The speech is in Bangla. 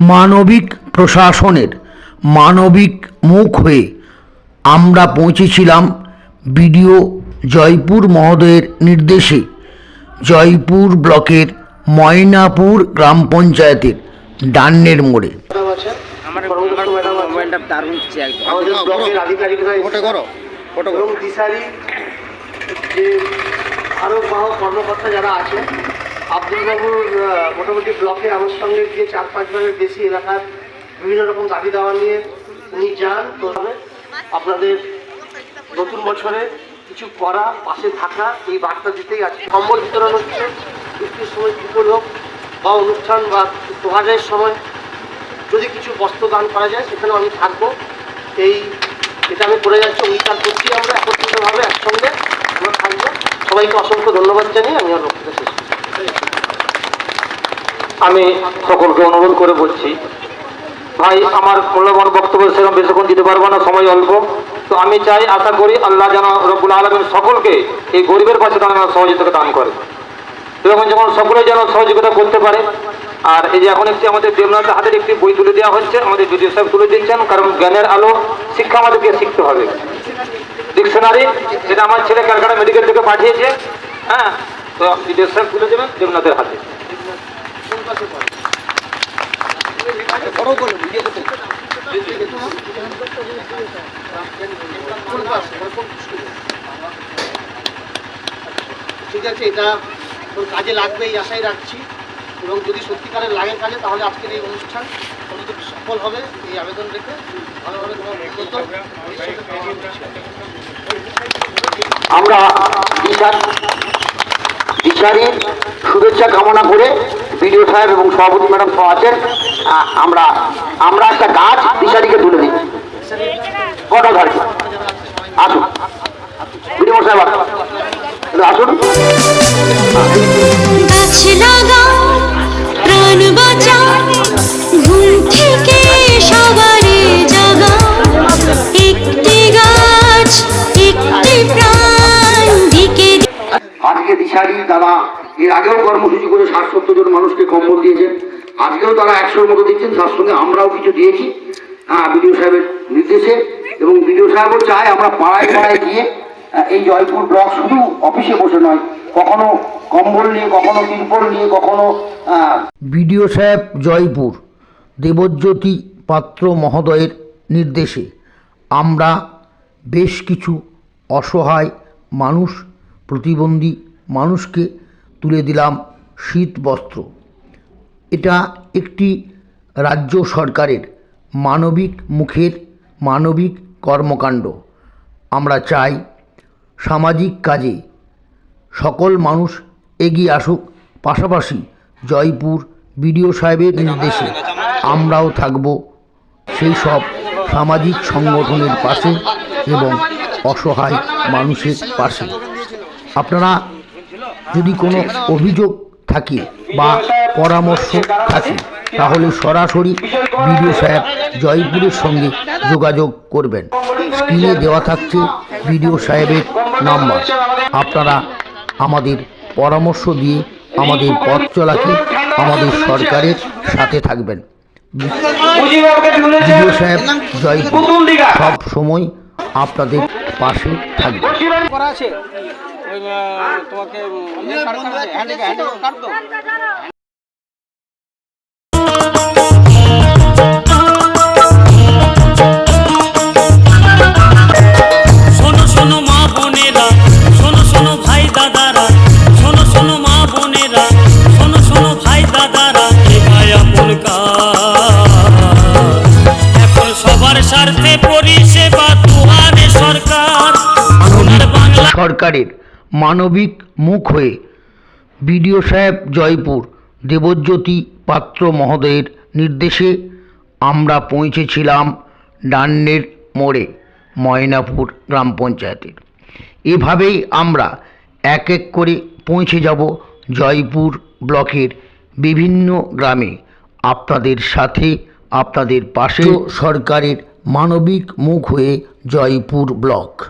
মানবিক প্রশাসনের মানবিক মুখ হয়ে আমরা পৌঁছেছিলাম বিডিও জয়পুর মহোদয়ের নির্দেশে। জয়পুর ব্লকের ময়নাপুর গ্রাম পঞ্চায়েতের ডান্নের মোড়ে। কর্মকর্তা যারা আছে আব্দুলবাবুর মোটামুটি ব্লকে আমার সঙ্গে গিয়ে চার পাঁচবারের বেশি এলাকার বিভিন্ন রকম দাবি দাওয়া নিয়ে উনি যান। তো আপনাদের নতুন বছরে কিছু করা, পাশে থাকা, এই বার্তা দিতেই আছে কম্বল বিতরণ হচ্ছে। বৃষ্টির সময় বিপদ হোক বা অনুষ্ঠান বা তোহারের সময় যদি কিছু বস্ত্র দান করা যায় সেখানেও আমি থাকব। এই এটা আমি করে যাচ্ছি, অঙ্গীকার করছি আমরা একত্রিতভাবে একসঙ্গে। আমরা থাকব। সবাইকে অসংখ্য ধন্যবাদ জানিয়ে আমি আমার বক্তব্য শেষ করছি। আমি সকলকে অনুরোধ করে বলছি, ভাই, আমার মূল্যবান বক্তব্য সেরকম বেশিক্ষণ দিতে পারব না, সময় অল্প। তো আমি চাই, আশা করি আল্লাহ যেন রব্বুল আলমিন সকলকে এই গরিবের পাশে দাঁড়ানোর সহযোগিতা দান করে। এরকম যেমন সকলে যেন সহযোগিতা করতে পারে, আর এই যে এখন একটি আমাদের দেবনাথের হাতের একটি বই তুলে দেওয়া হচ্ছে, আমাদের বিডিও সাহেব তুলে দিচ্ছেন, কারণ জ্ঞানের আলো শিক্ষা আমাদেরকে শিখতে হবে। ডিকশনারি, যেটা আমার ছেলে ক্যালকাটা মেডিকেল থেকে পাঠিয়েছে হ্যাঁ? তো বিডিও সাহেব তুলে দেবেন দেবনাথের হাতে। ঠিক আছে, এটা তোর কাজে লাগবে, এই আশাই রাখছি এবং যদি সত্যিকারের লাগে কাজে, তাহলে আজকের এই অনুষ্ঠান অন্তত সফল হবে, এই আবেদন রেখে ভালোভাবে। আমরা দিশারির শুভেচ্ছা কামনা করে বিডিও সাহেব এবং সভাপতি ম্যাডাম সহ আছেন। আমরা আমরা একটা গাছ দিশারিকে তুলে দিই। কটা ধরে আসুন। বিডিও সাহেব আসুন। তারা এর আগেও কর্মসূচি করে ষাট সত্তর জন মানুষকে কম্বল দিয়েছেন। আজকেও তারা একশোর মতো দিচ্ছেন, তার সঙ্গে আমরাও কিছু দিয়েছি। হ্যাঁ বিডিও সাহেবের নির্দেশে। এবং বিডিও সাহেবও চায় আমরা পাড়ায় পাড়ায় গিয়ে এই জয়পুর ব্লক শুধু অফিসে বসে নয়, কখনো কম্বল নিয়ে, কখনো তিরপল নিয়ে, কখনো বিডিও সাহেব জয়পুর, দেবজ্যোতি পাত্র মহোদয়ের নির্দেশে আমরা বেশ কিছু অসহায় মানুষ প্রতিবন্ধী মানুষকে তুলে দিলাম শীত বস্ত্র। এটা একটি রাজ্য সরকারের মানবিক মুখের মানবিক কর্মকাণ্ড। আমরা চাই সামাজিক কাজে সকল মানুষ এগিয়ে আসুক। পাশাপাশি জয়পুর বিডিও সাহেবের নির্দেশে আমরাও থাকব। সেই সব সামাজিক সংগঠনের পাশে এবং অসহায় মানুষের পাশে। আপনারা যদি কোনো অভিযোগ থাকে বা পরামর্শ থাকে, তাহলে সরাসরি বিডিও সাহেব জয়পুরের সঙ্গে যোগাযোগ করবেন। স্ক্রিনে দেওয়া থাকছে বিডিও সাহেবের নাম্বার। আপনারা আমাদের পরামর্শ দিয়ে আমাদের পথ চলাকে আমাদের সরকারের সাথে থাকবেন। বিডিও সাহেব জয়পুর। সব সময় আপনাদের পাশে থাকবে করা আছে। ওই তোমাকে হ্যান্ড হ্যান্ড কাট দাও শোনো শোনো মা বোনেরা শোনো শোনো ভাই দাদারা শোনো শোনো মা বোনেরা শোনো শোনো ভাই দাদারা এ মায়া এখন সবার স্বার্থে পরিষেবা দুয়ারে সরকার। সোনার বাংলা সরকারের মানবিক মুখ হয়ে। বিডিও সাহেব জয়পুর, দেবজ্যোতি পাত্র মহোদয়ের নির্দেশে আমরা পৌঁছেছিলাম ডান্নের মোড়ে, ময়নাপুর গ্রাম পঞ্চায়েতের। এভাবেই আমরা এক এক করে পৌঁছে যাব জয়পুর ব্লকের বিভিন্ন গ্রামে। আপনাদের সাথে, আপনাদের পাশে সরকারের মানবিক মুখ হয়ে জয়পুর ব্লক।